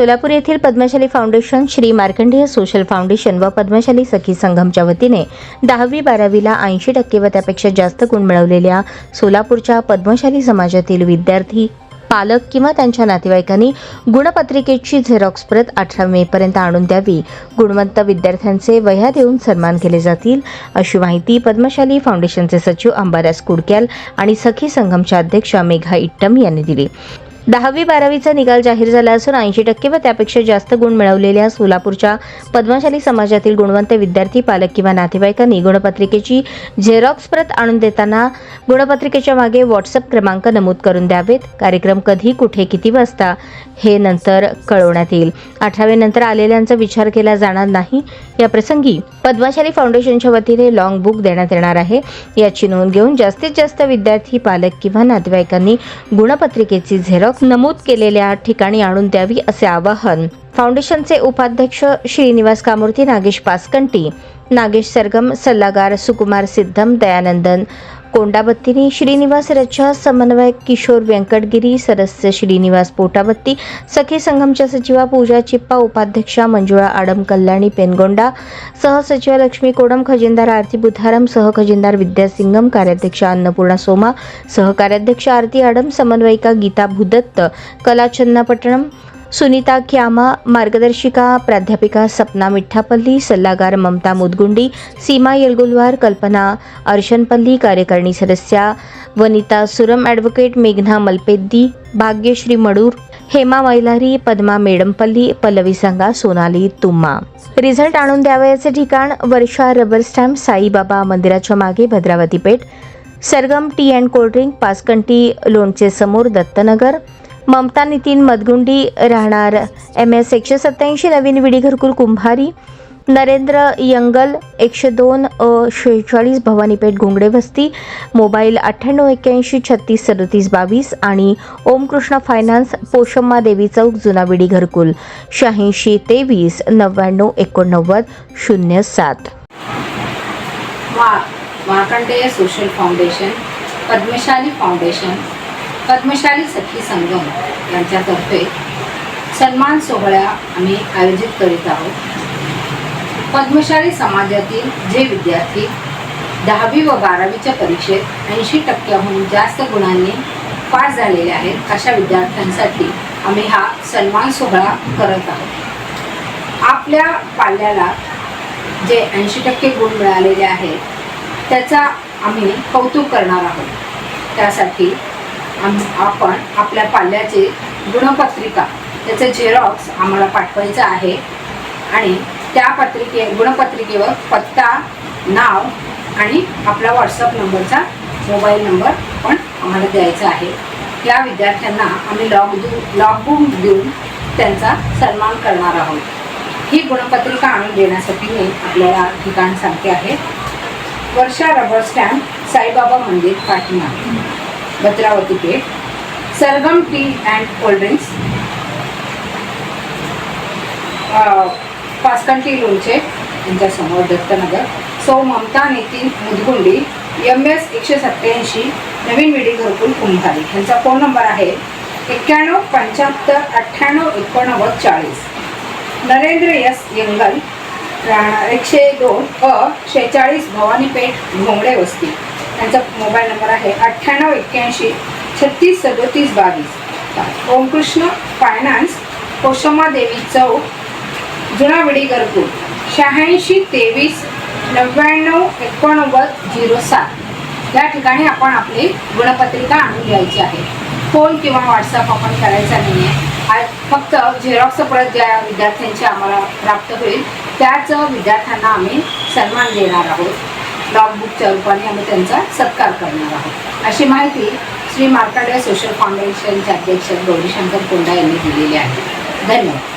सोलापूर येथील Padmashali foundation Shri Markandeya social foundation व पद्मशाली सखी संघमच्या वतीने दहावी बारावीला ऐंशी टक्के व त्यापेक्षा जास्त गुण मिळवलेल्या सोलापूरच्या पद्मशाली समाजातील विद्यार्थी पालक किंवा त्यांच्या नातेवाईकांनी गुणपत्रिकेची झेरॉक्स प्रत अठरा मे पर्यंत आणून द्यावी. गुणवंत विद्यार्थ्यांचे वह्या देऊन सन्मान केले जातील अशी माहिती पद्मशाली फाउंडेशनचे सचिव अंबादास कुडक्याल आणि सखी संघमच्या अध्यक्षा मेघा इट्टम यांनी दिली. दहावी बारावीचा निकाल जाहीर झाला असून ऐंशी टक्के व त्यापेक्षा जास्त गुण मिळवलेल्या सोलापूरच्या पद्मशाली समाजातील गुणवंत विद्यार्थी पालक किंवा नातेवाईकांनी गुणपत्रिकेची झेरॉक्स प्रत आणून देताना गुणपत्रिकेच्या मागे व्हॉट्सअप क्रमांक नमूद करून द्यावेत. कार्यक्रम कधी कुठे किती वाजता हे नंतर कळवण्यात येईल. अठरावीनंतर आलेल्यांचा विचार केला जाणार नाही. या प्रसंगी पद्मशाली फाउंडेशनच्या वतीने लॉंग बुक देण्यात येणार आहे. याची नोंद घेऊन जास्तीत जास्त विद्यार्थी पालक किंवा नातेवाईकांनी गुणपत्रिकेची झेरॉक्स नमूद केलेल्या ठिकाणी आणून द्यावी असे आवाहन. फाउंडेशनचे उपाध्यक्ष श्रीनिवास कामूर्ती नागेश पासकंटी नागेश सरगम सल्लागार सुकुमार सिद्धम दयानंदन कोंडाबत्तीनी श्रीनिवास रचा समन्वयक किशोर व्यंकटगिरी सदस्य श्रीनिवास पोटाबत्ती सखी संघमच्या सचिवा पूजा चिप्पा उपाध्यक्षा मंजुळा आडम कल्याणी पेनगोंडा सहसचिव लक्ष्मी कोडम खजिनदार आरती बुधारम सहखजिनदार विद्या सिंगम कार्याध्यक्ष अन्नपूर्णा सोमा सहकार्याध्यक्ष आरती आडम समन्वयिका गीता भूदत्त कला चन्नापट्टणम सुनीता क्यामा मार्गदर्शिका प्राध्यापिका सपना मिठ्ठापल्ली सल्लागार ममता मुदगुंडी सीमा येलगुलवार कल्पना अर्शनपल्ली कार्यकारिणी सदस्या वनिता सुरम ॲडव्होकेट मेघना मलपेद्दी भाग्यश्री मडूर हेमा मैलारी पद्मा मेडमपल्ली पल्लवी संगा सोनाली तुम्मा रिझल्ट आणून द्यावयाचे ठिकाण वर्षा रबर स्टॅम्प साईबाबा मंदिराच्या मागे Bhadravati Peth Sargam tea and cold drink पाचकंटी लोणचे समोर दत्तनगर. ममता नितीन मदगुंडी राहणार. एम एस एकशे सत्याऐंशी नवीन विडी घरकुल कुंभारी. नरेंद्र यंगल एकशे दोन शेहेचाळीस भवानीपेठ घोंगडे वस्ती. मोबाईल अठ्ठ्याण्णव एक्क्याऐंशी छत्तीस सदतीस बावीस आणि ओमकृष्ण फायनान्स पोशम्मा देवी चौक जुना विडी घरकुल. शहाऐंशी तेवीस नव्याण्णव एकोणनव्वद शून्य सात. मा Markandeya social foundation Padmashali foundation. Padmashali Sakhi Sangam यांच्यातर्फे सन्मान सोहळा आम्ही आयोजित करीत आहोत. पद्मशाली समाजातील जे विद्यार्थी दहावी व बारावीच्या परीक्षेत ऐंशी टक्क्याहून जास्त गुणांनी पास झालेले आहेत अशा विद्यार्थ्यांसाठी आम्ही हा सन्मान सोहळा करत आहोत. आपल्या पाल्याला जे ऐंशी टक्के गुण मिळालेले आहेत त्याचा आम्ही कौतुक करणार आहोत. त्यासाठी आम आपण आपल्या पाल्याचे गुणपत्रिका त्याचं झेरॉक्स आम्हाला पाठवायचं आहे. आणि त्या पत्रिके गुणपत्रिकेवर पत्ता नाव आणि आपला व्हॉट्सअप नंबरचा मोबाईल नंबर पण आम्हाला द्यायचा आहे. या विद्यार्थ्यांना आम्ही लॉग देऊ लॉगबुक देऊन त्यांचा सन्मान करणार आहोत. ही गुणपत्रिका आणून देण्यासाठी मी आपल्याला ठिकाण सांगते आहे. वर्षा रबर स्टॅम्प साईबाबा मंदिर Patna. Bhadravati Peth Sargam tea and cold drinks पासकंटी लोणचे यांच्यासमोर दत्तनगर. सौ ममता नितीन मुदगुंडी एम एस एकशे सत्त्याऐंशी नवीन विडी घरकुल कुंभारी. यांचा फोन नंबर आहे एक्क्याण्णव पंच्याहत्तर अठ्ठ्याण्णव एकोणनव्वद चाळीस. नरेंद्र एस येंगल एकशे दोन अ शेहेचाळीस भवानीपेठ घोंगडे वस्ती. त्यांचा मोबाईल नंबर आहे अठ्ठ्याण्णव एक्क्याऐंशी छत्तीस सदोतीस बावीस. ओमकृष्ण फायनान्स कोशमा देवी चौक जुना विडीगरपूर शहाऐंशी तेवीस नव्याण्णव एकोणनव्वद झिरो सात. या ठिकाणी आपण आपली गुणपत्रिका आणून घ्यायची आहे. फोन किंवा व्हॉट्सअप आपण करायचा नाही आहे आज फक्त झेरॉक्स परत ज्या विद्यार्थ्यांची आम्हाला प्राप्त होईल त्याच विद्यार्थ्यांना आम्ही सन्मान देणार आहोत. लॉगबुकच्या रूपाने आम्ही त्यांचा सत्कार करणार आहोत. अशी माहिती श्री मार्काडे सोशल फाउंडेशनचे अध्यक्ष गौरीशंकर कोंडा यांनी दिलेली आहे. धन्यवाद.